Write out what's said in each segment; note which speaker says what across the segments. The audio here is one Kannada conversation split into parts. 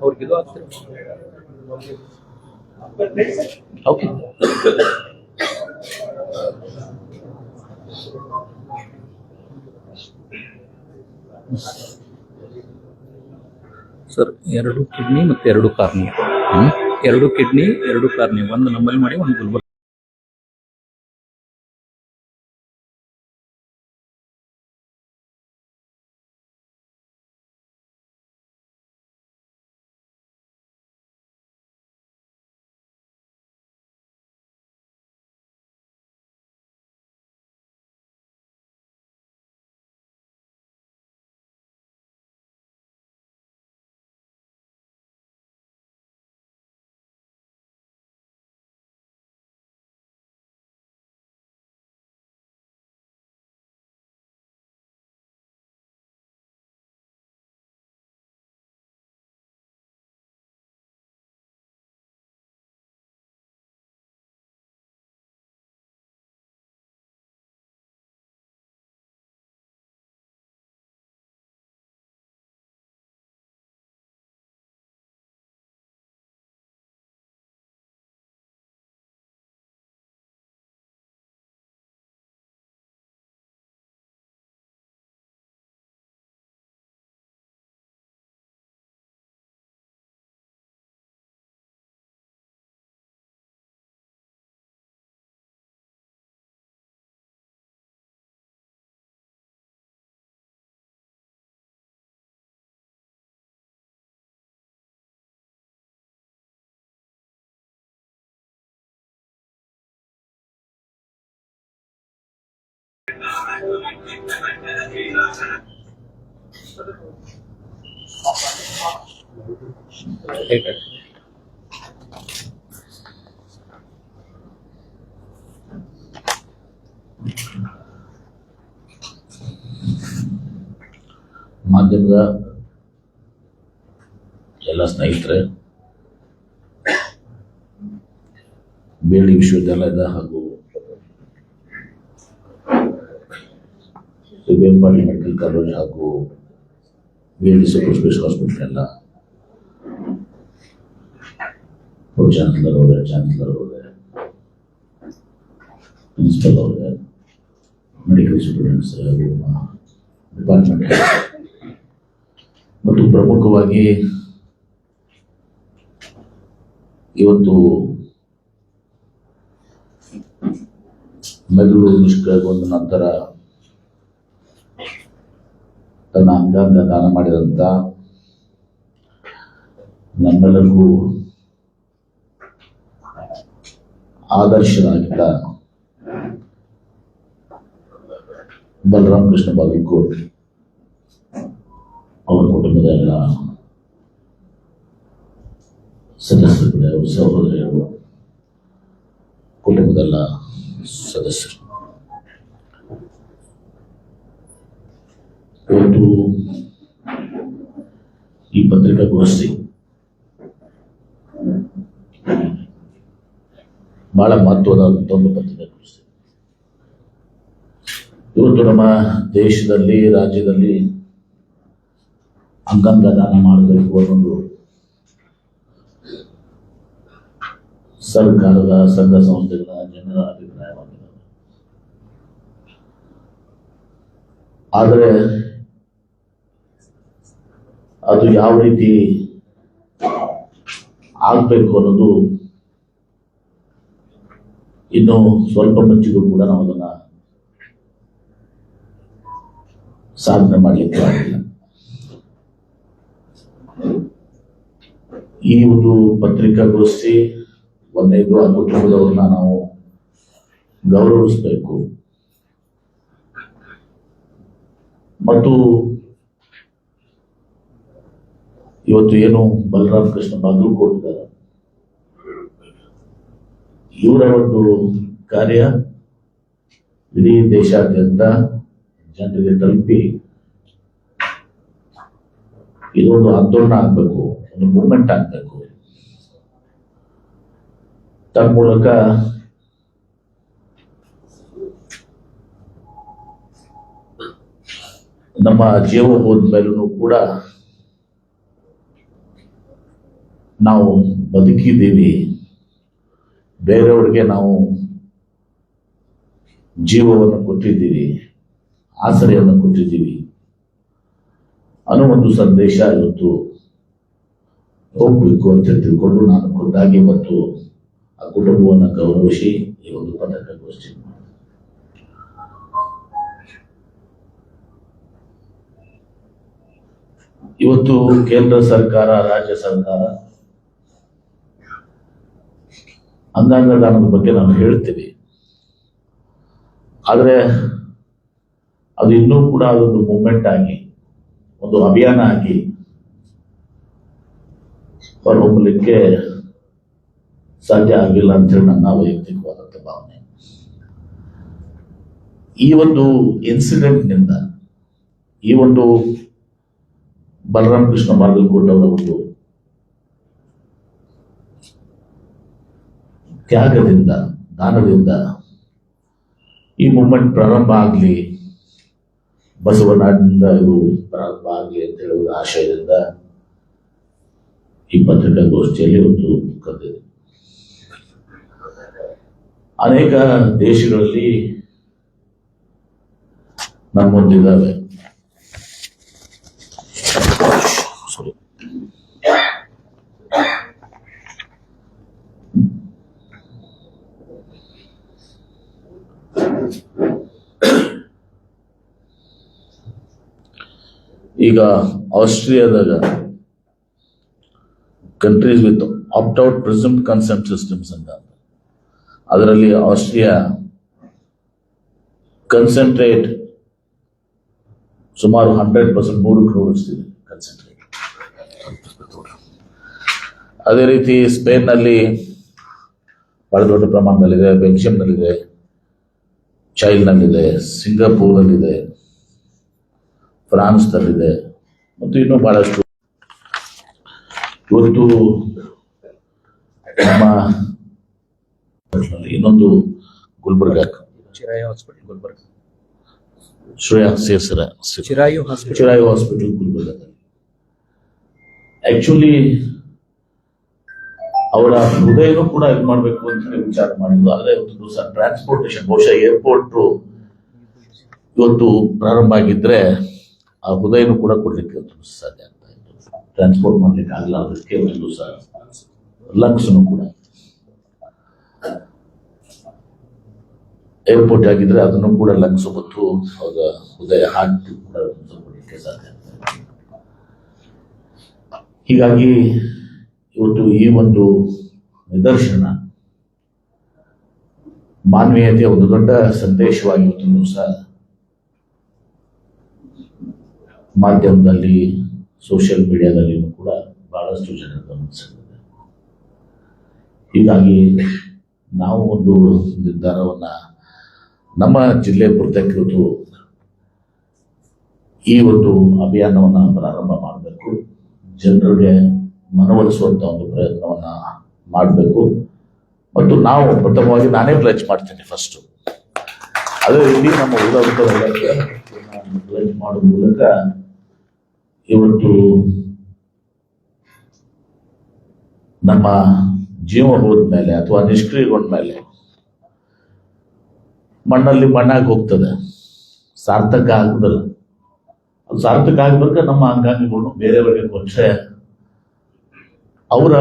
Speaker 1: ಅವ್ರಿಗಿದು ಆಗ್ತದೆ ಓಕೆ ಸರ್, ಎರಡು ಕಿಡ್ನಿ ಮತ್ತೆ ಎರಡು ಕಾರ್ನಿ ಎರಡು ಕಿಡ್ನಿ, ಎರಡು ಕಾರ್ನಿ ಒಂದು ನಮ್ಮಲ್ಲಿ ಮಾಡಿ, ಒಂದು ಗುಲ್ಬರ್ಗ
Speaker 2: ಮಾಧ್ಯಮದ ಎಲ್ಲ ಸ್ನೇಹಿತರೆ ಬೇಳಿ ವಿಶ್ವವಿದ್ಯಾಲಯದ ಹಾಗೂ ಬೇಂಪಾಡಿ ಮೆಡಿಕಲ್ ಕಾಲೇಜ್ ಹಾಗೂ ಬೇಳಿ ಸೂಪರ್ ಸ್ಪೆಷಲ್ ಹಾಸ್ಪಿಟಲ್ ಎಲ್ಲ ಚಾನ್ಸಲರ್ ಅವರೇ ಚಾನ್ಸಲರ್ ಅವರೇ ಪ್ರಿನ್ಸಿಪಲ್ ಮೆಡಿಕಲ್ ಸ್ಟೂಡೆಂಟ್ಸ್ ಡಿಪಾರ್ಟ್ಮೆಂಟ್ ಮತ್ತು ಪ್ರಮುಖವಾಗಿ ಇವತ್ತು ಮೆದುಳು ನಿಷ್ಕ್ರಿಯಗೊಂಡ ನಂತರ ತನ್ನ ಅಂಗಾಂಗ ದಾನ ಮಾಡಿದಂಥ ನಮ್ಮೆಲ್ಲರಿಗೂ ಆದರ್ಶನಾಗಿದ್ದ ಬಲರಾಮ್ ಕೃಷ್ಣ ಬಾಗಲಕೋಟ್ ಅವರ ಕುಟುಂಬದ ಎಲ್ಲ ಸದಸ್ಯರುಗಳೇ ಕುಟುಂಬದಲ್ಲ ಸಹೋದರಿಯರು ಸದಸ್ಯರು. ಇವತ್ತು ಈ ಪತ್ರಿಕಾಗೋಷ್ಠಿ ಬಹಳ ಮಹತ್ವದಾದಂಥ ಒಂದು ಪತ್ರಿಕಾಗೋಷ್ಠಿ ಇವತ್ತು ನಮ್ಮ ದೇಶದಲ್ಲಿ, ರಾಜ್ಯದಲ್ಲಿ ಅಂಗಾಂಗ ದಾನ ಮಾಡಬೇಕು ಅನ್ನೋದು ಸರ್ಕಾರದ ಸಂಘ ಸಂಸ್ಥೆಗಳ ಜನರ ಅಭಿಪ್ರಾಯವಾಗಿದೆ ಆದರೆ ಅದು ಯಾವ ರೀತಿ ಆಗಬೇಕು ಅನ್ನೋದು ಇನ್ನು ಸ್ವಲ್ಪ ಮಚ್ಚಿಗೂ ಕೂಡ ನಾವು ಅದನ್ನ ಸಾಧನೆ ಮಾಡಲಿಕ್ಕೆ ಆಗಿಲ್ಲ ಈ ಒಂದು ಪತ್ರಿಕಾಗೋಷ್ಠಿ ಒಂದನೇದು ಆ ಕುಟುಂಬದವ್ರನ್ನ ನಾವು ಗೌರವಿಸಬೇಕು. ಮತ್ತು ಇವತ್ತು ಏನು ಬಲರಾಮ್ ಕೃಷ್ಣ ಬಾಗಲಕೋಟ್ ಇದ್ದಾರೆ ಇವರ ಒಂದು ಕಾರ್ಯ ಇಡೀ ದೇಶಾದ್ಯಂತ ಜನರಿಗೆ ತಲುಪಿ ಇದೊಂದು ಆಂದೋಲನ ಆಗ್ಬೇಕು, ಒಂದು ಮೂವ್ಮೆಂಟ್ ಆಗಬೇಕು. ಮೂಲಕ ನಮ್ಮ ಜೀವ ಹೋದ್ಮೇಲೂ ಕೂಡ ನಾವು ಬದುಕಿದ್ದೀವಿ. ಬೇರೆಯವ್ರಿಗೆ ನಾವು ಜೀವವನ್ನು ಕೊಟ್ಟಿದ್ದೀವಿ, ಆಸರೆಯನ್ನು ಕೊಟ್ಟಿದ್ದೀವಿ ಅನ್ನೋ ಒಂದು ಸಂದೇಶ ಇವತ್ತು ಹೋಗ್ಬೇಕು ಅಂತ ತಿಳ್ಕೊಂಡು ನಾನು ಖುದ್ದಾಗಿ ಮತ್ತು ಆ ಕುಟುಂಬವನ್ನು ಗೌರವಿಸಿ ಈ ಒಂದು ಪದಕ ಮಾಡಿದೆ. ಇವತ್ತು ಕೇಂದ್ರ ಸರ್ಕಾರ, ರಾಜ್ಯ ಸರ್ಕಾರ ದಾನದ ಬಗ್ಗೆ ನಾನು ಹೇಳ್ತೀವಿ ಆದರೆ ಅದು ಇನ್ನೂ ಕೂಡ ಅದೊಂದು ಮೂಮೆಂಟ್ ಆಗಿ, ಒಂದು ಅಭಿಯಾನ ಆಗಿ ಹೊರಹೊಮ್ಮಲಿಕ್ಕೆ ಸಾಧ್ಯ ಆಗಿಲ್ಲ ಅಂತೇಳಿ ನನ್ನ ವೈಯಕ್ತಿಕವಾದಂಥ ಭಾವನೆ. ಈ ಒಂದು ಇನ್ಸಿಡೆಂಟ್ನಿಂದ ಈ ಒಂದು ಬಲರಾಮ ಕೃಷ್ಣ ಅವರ ಒಂದು ತ್ಯಾಗದಿಂದ, ದಾನದಿಂದ ಈ ಮೂಮೆಂಟ್ ಪ್ರಾರಂಭ ಆಗಲಿ, ಬಸವನಾಡಿನಿಂದ ಇವು ಪ್ರಾರಂಭ ಆಗಲಿ ಅಂತ ಹೇಳುವ ಆಶಯದಿಂದ ಈ ಪತ್ರಿಕಾಗೋಷ್ಠಿಯಲ್ಲಿ ಒಂದು ಕರೆದಿದೆ ಅನೇಕ ದೇಶಗಳಲ್ಲಿ ನಮ್ಮೊಂದಿದ್ದಾವೆ. ಈಗ ಆಸ್ಟ್ರಿಯಾದಾಗ countries with opt out presumed consent systems ಅಂತ. ಅದರಲ್ಲಿ ಆಸ್ಟ್ರಿಯಾ ಕನ್ಸಂಟ್ರೇಟ್ ಸುಮಾರು ಹಂಡ್ರೆಡ್ ಪರ್ಸೆಂಟ್ ಮೂರು ಕ್ರೋಡಿಸ್ತಿದೆ ಕನ್ಸಂಟ್ರೇಟ್ ಅದೇ ರೀತಿ ಸ್ಪೇನ್ನಲ್ಲಿ ಬಹಳ ದೊಡ್ಡ ಪ್ರಮಾಣದಲ್ಲಿದೆ, ಬೆಲ್ಜಿಯಂನಲ್ಲಿದೆ, ಚೈಲ್ಡ್ನಲ್ಲಿದೆ ಸಿಂಗಾಪುರ್ನಲ್ಲಿದೆ ಫ್ರಾನ್ಸ್ನಲ್ಲಿದೆ ಮತ್ತು ಇನ್ನೂ ಬಹಳಷ್ಟು. ಇವತ್ತು ನಮ್ಮ ಇನ್ನೊಂದು ಗುಲ್ಬರ್ಗ.
Speaker 1: ಚಿರಾಯು ಹಾಸ್ಪಿಟಲ್ ಗುಲ್ಬರ್ಗ.
Speaker 2: ಶ್ರೇಯಾ ಸೇರ್ಸರ
Speaker 1: ಚಿರಾಯು ಹಾಸ್ಪಿಟಲ್
Speaker 2: ಚಿರಾಯು ಹಾಸ್ಪಿಟಲ್ ಗುಲ್ಬರ್ಗದಲ್ಲಿ. ಆಕ್ಚುಲಿ ಅವರ ಹೃದಯನೂ ಕೂಡ ಇದು ಮಾಡಬೇಕು ಅಂತ ಹೇಳಿ ವಿಚಾರ ಮಾಡಿದ್ದು. ಆದರೆ ಒಂದು ದಿವಸ ಟ್ರಾನ್ಸ್ಪೋರ್ಟೇಷನ್ ಬಹುಶಃ ಏರ್ಪೋರ್ಟ್ ಇವತ್ತು ಪ್ರಾರಂಭ ಆಗಿದ್ರೆ ಆ ಹೃದಯನೂ ಕೂಡ ಕೊಡ್ಲಿಕ್ಕೆ ಸಾಧ್ಯ ಆಗ್ತಾ ಇತ್ತು. ಟ್ರಾನ್ಸ್ಪೋರ್ಟ್ ಮಾಡ್ಲಿಕ್ಕೆ ಆಗಲ್ಲ ಅದಕ್ಕೆ ಒಂದು ಸಹ ಲಂಗ್ಸ್ನು ಕೂಡ. ಏರ್ಪೋರ್ಟ್ ಆಗಿದ್ರೆ ಅದನ್ನು ಕೂಡ ಲಂಗ್ಸ್ ಮತ್ತು ಅವರ ಹೃದಯ ಹಾರ್ಟ್ ಕೂಡ ಕೊಡಲಿಕ್ಕೆ ಸಾಧ್ಯ ಹೀಗಾಗಿ ಇವತ್ತು ಈ ಒಂದು ನಿದರ್ಶನ ಮಾನವೀಯತೆಯ ಒಂದು ದೊಡ್ಡ ಸಂದೇಶವಾಗಿ ದಿವಸ ಮಾಧ್ಯಮದಲ್ಲಿ ಸೋಷಿಯಲ್ ಮೀಡಿಯಾದಲ್ಲಿಯೂ ಕೂಡ ಬಹಳಷ್ಟು ಜನ ಗಮನಿಸಿದ್ದಾರೆ ಹೀಗಾಗಿ ನಾವು ಒಂದು ನಿರ್ಧಾರವನ್ನು ನಮ್ಮ ಜಿಲ್ಲೆ ಕುರಿತು ಈ ಒಂದು ಅಭಿಯಾನವನ್ನು ಪ್ರಾರಂಭ ಮಾಡಬೇಕು. ಜನರಿಗೆ ಮನವೊಲಿಸುವಂಥ ಒಂದು ಪ್ರಯತ್ನವನ್ನು ಮಾಡಬೇಕು. ಮತ್ತು ನಾವು ಪ್ರಥಮವಾಗಿ ನಾನೇ ಪ್ಲಜ್ ಮಾಡ್ತೇನೆ ಫಸ್ಟ್ ಅದೇ ರೀತಿ ನಮ್ಮ ಉದಾಹರಣೆ ಪ್ಲಜ್ ಮಾಡೋ ಮೂಲಕ ಇವತ್ತು ನಮ್ಮ ಜೀವ ಹೋದ್ಮೇಲೆ ಅಥವಾ ನಿಷ್ಕ್ರಿಯಗೊಂಡ ಮೇಲೆ ಮಣ್ಣಲ್ಲಿ ಮಣ್ಣಾಗಿ ಹೋಗ್ತದೆ. ಸಾರ್ಥಕ ಆಗುದಿಲ್ಲ ಅದು ಸಾರ್ಥಕ ಆಗಬೇಕು ನಮ್ಮ ಅಂಗಾಂಗಗಳನ್ನು ಬೇರೆಯವರಿಗೆ ಕೊಟ್ಟರೆ ಅವರ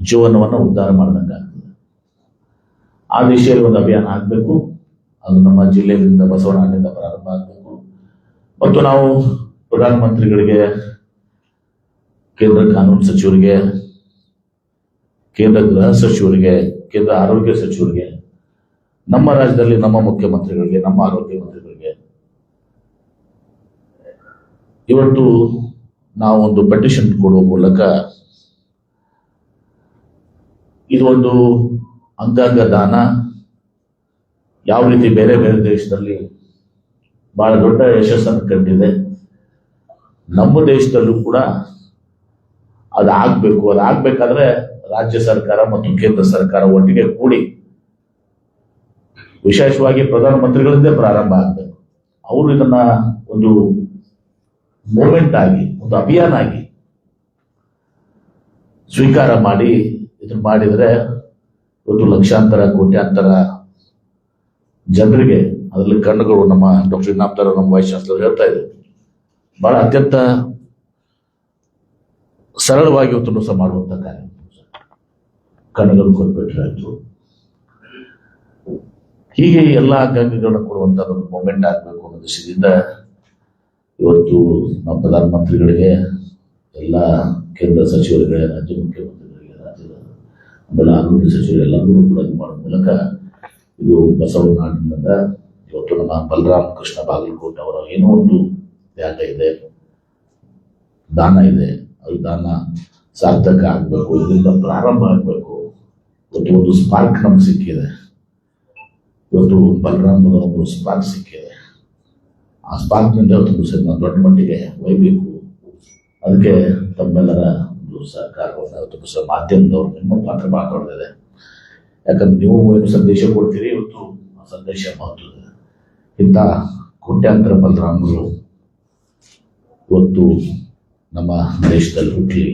Speaker 2: ಜೀವನವನ್ನು ಉದ್ಧಾರ ಮಾಡ್ದಂಗೆ ಆಗ್ತದೆ. ಆ ದಿಶೆಯಲ್ಲಿ ಒಂದು ಅಭಿಯಾನ ಆಗಬೇಕು. ಅದು ನಮ್ಮ ಜಿಲ್ಲೆಯಿಂದ ಬಸವನಹಳ್ಳಿಯಿಂದ ಪ್ರಾರಂಭ ಆಗಬೇಕು. ಮತ್ತು ನಾವು ಪ್ರಧಾನಮಂತ್ರಿಗಳಿಗೆ, ಕೇಂದ್ರ ಕಾನೂನು ಸಚಿವರಿಗೆ, ಕೇಂದ್ರ ಗೃಹ ಸಚಿವರಿಗೆ, ಕೇಂದ್ರ ಆರೋಗ್ಯ ಸಚಿವರಿಗೆ, ನಮ್ಮ ರಾಜ್ಯದಲ್ಲಿ ನಮ್ಮ ಮುಖ್ಯಮಂತ್ರಿಗಳಿಗೆ, ನಮ್ಮ ಆರೋಗ್ಯ ಮಂತ್ರಿಗಳಿಗೆ ಇವತ್ತು ನಾವು ಒಂದು ಪೆಟಿಷನ್ ಕೊಡುವ ಮೂಲಕ ಇದು ಒಂದು ಅಂಗಾಂಗ ದಾನ. ಯಾವ ರೀತಿ ಬೇರೆ ಬೇರೆ ದೇಶದಲ್ಲಿ ಬಹಳ ದೊಡ್ಡ ಯಶಸ್ಸನ್ನು ಕಂಡಿದೆ. ನಮ್ಮ ದೇಶದಲ್ಲೂ ಕೂಡ ಅದು ಆಗ್ಬೇಕು. ಅದು ಆಗ್ಬೇಕಾದ್ರೆ ರಾಜ್ಯ ಸರ್ಕಾರ ಮತ್ತು ಕೇಂದ್ರ ಸರ್ಕಾರ ಒಟ್ಟಿಗೆ ಕೂಡಿ ವಿಶೇಷವಾಗಿ ಪ್ರಧಾನಮಂತ್ರಿಗಳಿಂದ ಪ್ರಾರಂಭ ಆಗಬೇಕು. ಅವರು ಇದನ್ನ ಒಂದು ಮೂಮೆಂಟ್ ಆಗಿ, ಒಂದು ಅಭಿಯಾನ ಆಗಿ ಸ್ವೀಕಾರ ಮಾಡಿ ಇದನ್ನ ಮಾಡಿದರೆ ಒಂದು ಲಕ್ಷಾಂತರ, ಕೋಟ್ಯಾಂತರ ಜನರಿಗೆ ಅದರಲ್ಲಿ ಕಣ್ಣುಗಳು ನಮ್ಮ ಡಾಕ್ಟರ್ ಇನಾಮ್ದಾರ್ ನಮ್ಮ ವೈಸ್ ಚಾನ್ಸಲರ್ ಹೇಳ್ತಾ ಇದ್ರು. ಬಹಳ ಅತ್ಯಂತ ಸರಳವಾಗಿ ಇವತ್ತು ಸಹ ಮಾಡುವಂತ ಕಾರ್ಯ. ಕಣ್ಣುಗಳು ಕೊಟ್ಬಿಟ್ರಾಯ್ತು ಹೀಗೆ ಎಲ್ಲ ಅಂಗಾಂಗಗಳನ್ನ ಕೊಡುವಂತ ಒಂದು ಮೂಮೆಂಟ್ ಆಗಬೇಕು ಅನ್ನೋ ದೃಷ್ಟಿಯಿಂದ ಇವತ್ತು ನಮ್ಮ ಪ್ರಧಾನಮಂತ್ರಿಗಳಿಗೆ, ಎಲ್ಲ ಕೇಂದ್ರ ಸಚಿವರಿಗೆ ರಾಜ್ಯ ಮುಖ್ಯಮಂತ್ರಿಗಳಿಗೆ, ರಾಜ್ಯದ ಆಮೇಲೆ ಆರೋಗ್ಯ ಸಚಿವರೆಲ್ಲರೂ ಕೂಡ ಇದು ಮಾಡೋ ಮೂಲಕ ಇದು ಬಸವನಾಡಿನಿಂದ ಇವತ್ತು ನಮ್ಮ ಬಲರಾಮ ಕೃಷ್ಣ ಬಾಗಲಕೋಟೆ ಅವರ ಏನೋ ಒಂದು ತ್ಯಾಗ ಇದೆ. ದಾನ ಇದೆ. ಅದು ದಾನ ಸಾರ್ಥಕ ಆಗಬೇಕು. ಇದರಿಂದ ಪ್ರಾರಂಭ ಆಗಬೇಕು. ಇವತ್ತು ಒಂದು ಸ್ಪಾರ್ಕ್ ನಮ್ಗೆ ಸಿಕ್ಕಿದೆ. ಇವತ್ತು ಬಲರಾಮದ ಒಂದು ಸ್ಪಾರ್ಕ್ ಸಿಕ್ಕಿದೆ. ಆ ಸ್ಪಾರ್ಕ್ನಿಂದ ಇವತ್ತು ಸಹ ನಾವು ದೊಡ್ಡ ಮಟ್ಟಿಗೆ ಒಯ್ಬೇಕು ಅದಕ್ಕೆ ತಮ್ಮೆಲ್ಲರ ಒಂದು ಸಹಕಾರವನ್ನು ಇವತ್ತು ಸಹ ಮಾಧ್ಯಮದವ್ರು ನಿಮ್ಮ ಪಾತ್ರ ಭಾಳ ದೊಡ್ಡದಿದೆ ಯಾಕಂದ್ರೆ ನೀವು ಏನು ಸಂದೇಶ ಕೊಡ್ತೀರಿ, ಇವತ್ತು ಆ ಸಂದೇಶ ಮಹತ್ವದ ಇಂಥ ಕೋಟ್ಯಾಂತರ ಬಲರಾಮರು ಇವತ್ತು ನಮ್ಮ ದೇಶದಲ್ಲಿ ಹುಟ್ಟಲಿ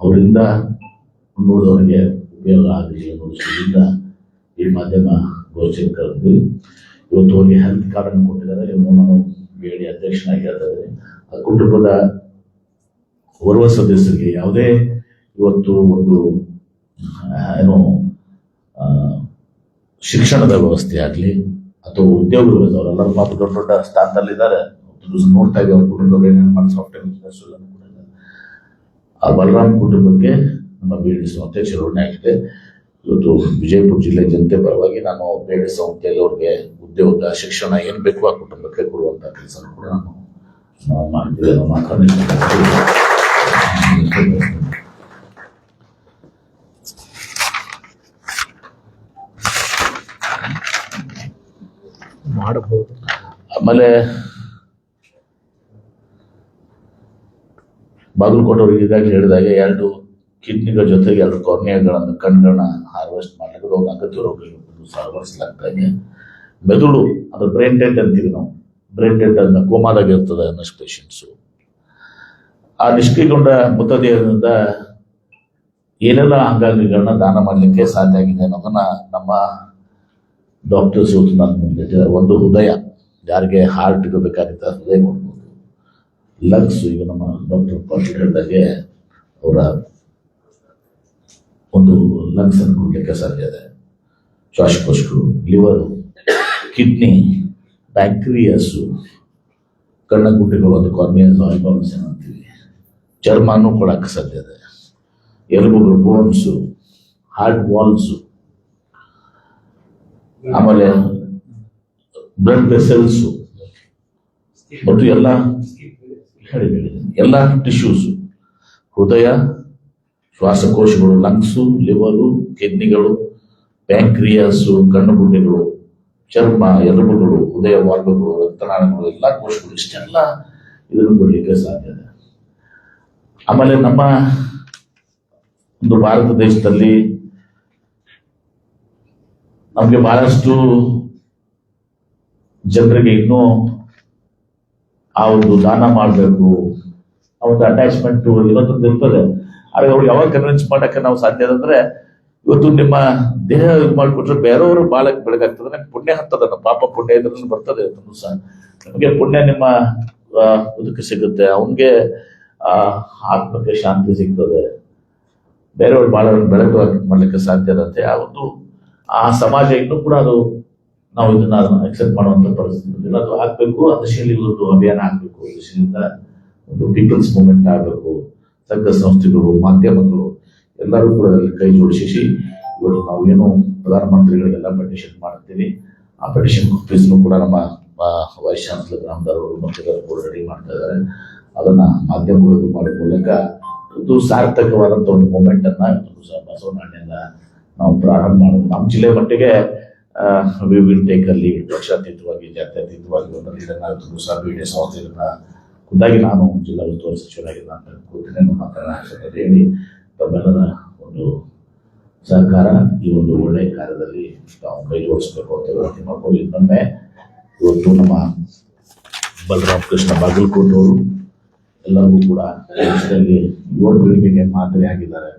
Speaker 2: ಅವರಿಂದ ನೋಡಿದವರಿಗೆ ಉಪಯೋಗ ಆಗಲಿ ಅನ್ನೋ ಈ ಮಾಧ್ಯಮ ಗೋಚರ ಕರೆದು ಇವತ್ತು ಅವರಿಗೆ ಹೆಲ್ತ್ ಕಾರ್ಡನ್ನು ಕೊಟ್ಟಿದ್ದಾರೆ. ಇವನು ನಾನು ಬೇಡಿ ಅಧ್ಯಕ್ಷನಾಗಿ ಆ ಕುಟುಂಬದ ಓರ್ವ ಸದಸ್ಯರಿಗೆ ಯಾವುದೇ ಇವತ್ತು ಒಂದು ಏನು ಶಿಕ್ಷಣದ ವ್ಯವಸ್ಥೆ ಆಗಲಿ ಅಥವಾ ಉದ್ಯೋಗಗಳು ಅವರೆಲ್ಲರೂ ಪಾಪ ದೊಡ್ಡ ದೊಡ್ಡ ಸ್ಥಾನದಲ್ಲಿದ್ದಾರೆ. ನೋಡ್ತಾ ಇದ್ದೀವಿ ಅವ್ರ ಕುಟುಂಬದವ್ರು ಏನೇನು ಮಾಡಿ ಸಾಫ್ಟ್ವೇರ್ ಇಂಜಿನಿಯರ್ಸ್ ಎಲ್ಲ ಕೂಡ. ಆ ಬಲರಾಮ್ ಕುಟುಂಬಕ್ಕೆ ನಮ್ಮ ಬಿ ಮತ್ತೆ ಚುನಾವಣೆ ಆಗಿದೆ. ಇವತ್ತು ವಿಜಯಪುರ ಜಿಲ್ಲೆ ಜನತೆ ಪರವಾಗಿ ನಾನು ಬೇಡಿಸ ಸಂಸ್ಥೆಯಲ್ಲಿ ಅವ್ರಿಗೆ ಉದ್ಯೋಗ ಶಿಕ್ಷಣ ಏನು ಬೇಕು ಆ ಕುಟುಂಬಕ್ಕೆ ಕೊಡುವಂತ ಕೆಲಸ ಕೂಡ ನಾನು ನಾವು
Speaker 1: ಮಾಡಬಹುದು.
Speaker 2: ಆಮೇಲೆ ಬಾಗಲಕೋಟೆ ಅವ್ರಿಗೆ ಈಗಾಗಲೇ ಹೇಳಿದಾಗೆ, ಎರಡು ಕಿಡ್ನಿಗಳ ಜೊತೆಗೆ ಎರಡು ಕಾರ್ನಿಯಾಗಳನ್ನು ಕಣ್ಗಳನ್ನ ಹಾರ್ವೆಸ್ಟ್ ಮಾಡಲಿಕ್ಕೆ ಒಂದು ಅಗತ್ಯ ರೋಗಗಳು ಸಹವರಿಸಲಾಗ್ತಾ ಇದೆ ಮೆದುಳು, ಅದು ಬ್ರೈನ್ ಡೆಡ್ ಅಂತೀವಿ ನಾವು. ಬ್ರೈನ್ ಡೆಡ್ ಅದನ್ನ ಕೋಮಾದಾಗ ಇರ್ತದೆ ಅನ್ನಷ್ಟು ಪೇಷಂಟ್ಸು ಆ ನಿಷ್ಕ್ರಿಯಗೊಂಡ ಮೃತದೇಹದಿಂದ ಏನೆಲ್ಲ ಅಂಗಾಂಗಗಳನ್ನ ದಾನ ಮಾಡಲಿಕ್ಕೆ ಸಾಧ್ಯ ಆಗಿದೆ ಅನ್ನೋದನ್ನ ನಮ್ಮ ಡಾಕ್ಟರ್ಸ್ ನನ್ನ ಮುಂದೆ ಒಂದು ಹೃದಯ, ಯಾರಿಗೆ ಹಾರ್ಟ್ ಇರಬೇಕಾಗಿತ್ತು ಹೃದಯ ಲಂಗ್ಸ್ ಈಗ ನಮ್ಮ ಡಾಕ್ಟರ್ ಪಾಟೀಲ್ ಹೇಳಿದಾಗೆ ಅವರ ಒಂದು ಲಂಗ್ಸ್ ಅನ್ನು ಕೊಡ್ಲಿಕ್ಕೆ ಸಾಧ್ಯ ಇದೆ. ಶ್ವಾಸಕೋಶಗಳು, ಲಿವರು, ಕಿಡ್ನಿ, ಬ್ಯಾಕ್ಟೀರಿಯಾಸು, ಕಣ್ಣಗುಡ್ಡೆಗಳು, ಅದು ಕಾರ್ನಿಯಸ್ ಆಲ್ಬಮ್ಸ್ ಅಂತೀವಿ. ಚರ್ಮನೂ ಕೊಡಕ್ಕೆ ಸಾಧ್ಯ ಇದೆ. ಎಲುಬುಗಳು, ಬೋನ್ಸು, ಹಾರ್ಟ್ ವಾಲ್ಸು. ಆಮೇಲೆ ಬ್ಲಡ್ ವೆಸಲ್ಸು ಮತ್ತು ಎಲ್ಲ ಎಲ್ಲ ಟಿಶ್ಯೂಸು ಹೃದಯ, ಶ್ವಾಸಕೋಶಗಳು ಲಂಗ್ಸು ಲಿವರು ಕಿಡ್ನಿಗಳು ಪ್ಯಾಂಕ್ರಿಯಾಸು ಕಣ್ಣುಗುಡ್ಡೆಗಳು ಚರ್ಮ, ಎಲುಬುಗಳು, ಹೃದಯ ವಾಲ್ವಗಳು, ರಕ್ತನಾಳಗಳು, ಎಲ್ಲ ಕೋಶಗಳು ಇಷ್ಟೆಲ್ಲ ಇದನ್ನು ಕೊಡಲಿಕ್ಕೆ ಸಾಧ್ಯ ಇದೆ. ಆಮೇಲೆ ನಮ್ಮ ಒಂದು ಭಾರತ ದೇಶದಲ್ಲಿ ನಮಗೆ ಬಹಳಷ್ಟು ಜನರಿಗೆ ಇನ್ನೂ ಆ ಒಂದು ದಾನ ಮಾಡಬೇಕು. ಆ ಒಂದು ಅಟ್ಯಾಚ್ಮೆಂಟ್ ಇವತ್ತೊಂದು ಇರ್ತದೆ. ಆದ್ರೆ ಅವ್ರು ಯಾವಾಗ ಕನ್ವಿನ್ಸ್ ಮಾಡಕ್ಕೆ ನಾವು ಸಾಧ್ಯ ಅಂದ್ರೆ, ಇವತ್ತು ನಿಮ್ಮ ದೇಹ ಇದು ಮಾಡಿಕೊಟ್ರೆ ಬೇರೆಯವರು ಬಾಲಕ್ಕೆ ಬೆಳಗಾಗ್ತದೆ. ನಮ್ಗೆ ಪುಣ್ಯ ಹತ್ತದ ಪಾಪ ಪುಣ್ಯ ಇದ್ರಲ್ಲಿ ಬರ್ತದೆ ಅದನ್ನು ಸಹ ನಮಗೆ ಪುಣ್ಯ ನಿಮ್ಮ ಇದಕ್ಕೆ ಸಿಗುತ್ತೆ. ಅವನಿಗೆ ಆತ್ಮಕ್ಕೆ ಶಾಂತಿ ಸಿಗ್ತದೆ. ಬೇರೆಯವ್ರು ಬಹಳ ಬೆಳಕು ಮಾಡ್ಲಿಕ್ಕೆ ಸಾಧ್ಯ ಇರುತ್ತೆ. ಆ ಒಂದು, ಆ ಸಮಾಜ ಇನ್ನೂ ಕೂಡ ಅದು ನಾವು ಇದನ್ನ ಅಕ್ಸೆಪ್ಟ್ ಮಾಡುವಂತ ಪರಿಸ್ಥಿತಿ ಅದು ಹಾಕ್ಬೇಕು ಆ ದಿಶೆಯಲ್ಲಿ ಒಂದು ಅಭಿಯಾನ ಆಗ್ಬೇಕು ದಿಶೆಯಿಂದ ಒಂದು ಪೀಪಲ್ಸ್ ಮೂವ್ಮೆಂಟ್ ಆಗಬೇಕು ಸಂಘ ಸಂಸ್ಥೆಗಳು, ಮಾಧ್ಯಮಗಳು, ಎಲ್ಲರೂ ಕೂಡ ಅದರಲ್ಲಿ ಕೈ ಜೋಡಿಸಿ ಇವತ್ತು ನಾವು ಏನು ಪ್ರಧಾನಮಂತ್ರಿಗಳಿಗೆಲ್ಲ ಪಟಿಷನ್ ಮಾಡ್ತೀವಿ ಆ ಪಟಿಷನ್ ಫೀಸ್ನು ಕೂಡ ನಮ್ಮ ವೈಸ್ ಚಾನ್ಸಲರ್ ಗ್ರಾಮದವರು ಮತ್ತು ಕೂಡ ರೆಡಿ ಮಾಡ್ತಾ ಇದ್ದಾರೆ. ಅದನ್ನ ಮಾಧ್ಯಮಗಳು ಮಾಡೋ ಮೂಲಕ ಒಂದು ಸಾರ್ಥಕವಾದಂಥ ಒಂದು ಮೂಮೆಂಟ್ ಅನ್ನ ನಾವು ಪ್ರಾರಂಭ ಮಾಡೋದು. ನಮ್ಮ ಜಿಲ್ಲೆ ಮಟ್ಟಿಗೆ ವಿ ವಿಲ್ ಟೇಕ್ ಅಲ್ಲಿ ಪಕ್ಷಾತೀತವಾಗಿ, ಜಾತ್ಯತೀತವಾಗಿ ಒಂದು ಇವತ್ತು ಸಹ ಬಿ ಡಿ ಖುದ್ದಾಗಿ ನಾನು ಜಿಲ್ಲಾ ಉಸ್ತುವಾರಿ ಸಚಿವರಾಗಿದ್ದ ಅಂತ ಕೂತಿನೇ ಮಾತನಾಡ್ತಾರೆ ಹೇಳಿ, ತಮ್ಮೆಲ್ಲರ ಒಂದು ಸಹಕಾರ ಈ ಒಂದು ಒಳ್ಳೆಯ ಕಾರ್ಯದಲ್ಲಿ ನಾವು ಕೈ ಜೋಡಿಸ್ಬೇಕು ಅಂತ ವಿನಂತಿ ಮಾಡ್ಕೊಂಡು ಇನ್ನೊಮ್ಮೆ ಇವತ್ತು ನಮ್ಮ ಬಲರಾಮ್ ಕೃಷ್ಣ ಬಾಗಲಕೋಟೆ ಅವರು ಎಲ್ಲರಿಗೂ ಕೂಡ ದೇಶದಲ್ಲಿ ಯುವ ಪೀಳಿಗೆಗೆ ಮಾದರಿ ಆಗಿದ್ದಾರೆ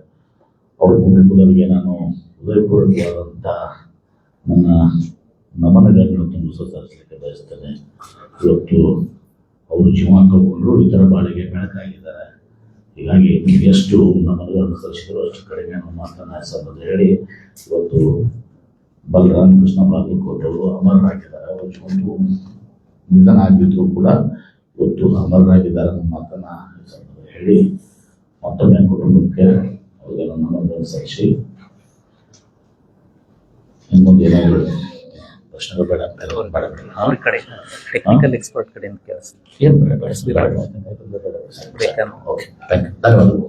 Speaker 2: ಅವ್ರ ಕುಟುಂಬದವರಿಗೆ ನಾನು ಹೃದಯಪೂರ್ವಕವಾದಂಥ ನನ್ನ ನಮನಗಳನ್ನು ತುಂಬ ಸಲ್ಲಿಸಲಿಕ್ಕೆ ಬಯಸ್ತೇನೆ. ಇವತ್ತು ಅವರು ಜೀವ ಕಳ್ಕೊಂಡ್ರು ಇತರ ಬಾಳಿಗೆ ಬೆಳಕಾಗಿದ್ದಾರೆ. ಹೀಗಾಗಿ ಎಷ್ಟು ನಮನಗಳನ್ನು ಸಲ್ಲಿಸಿದ್ರು ಅಷ್ಟು ಕಡಿಮೆ ನಮ್ಮ ಮಾತನ್ನ ಸಂಬಂಧ ಹೇಳಿ, ಇವತ್ತು ಬಲರಾಮ್ ಕೃಷ್ಣ ಬಾಗಲಕೋಟೆ ಅವರು ಅಮರರಾಗಿದ್ದಾರೆ. ಅವರ ಒಂದು ನಿಧನ ಆಗಿದ್ರು ಕೂಡ ಇವತ್ತು ಅಮರರಾಗಿದ್ದಾರೆ ನಮ್ಮ ಮಾತನ್ನ ಹೇಳಿ, ಮತ್ತೊಮ್ಮೆ ಕುಟುಂಬಕ್ಕೆ ಅವರಿಗೆಲ್ಲ ನಮನಗಳನ್ನು ಸಲ್ಲಿಸಿ ನಿಮ್ಗೊಂದು ಏನಾದರೂ ಪ್ರಶ್ನೆಗಳು ಬೇಡ ಬೇಡ ಬೇಡ
Speaker 1: ಅವ್ರ ಕಡೆ ಟೆಕ್ನಿಕಲ್ ಎಕ್ಸ್ಪರ್ಟ್ ಕಡೆಯಿಂದ ಕೆಲಸ
Speaker 2: ಏನು ಬೇಡ ಬೇಡ ಬೇಡ ಬೇಡ ಓಕೆ ಥ್ಯಾಂಕ್ ಯು ಧನ್ಯವಾದಗಳು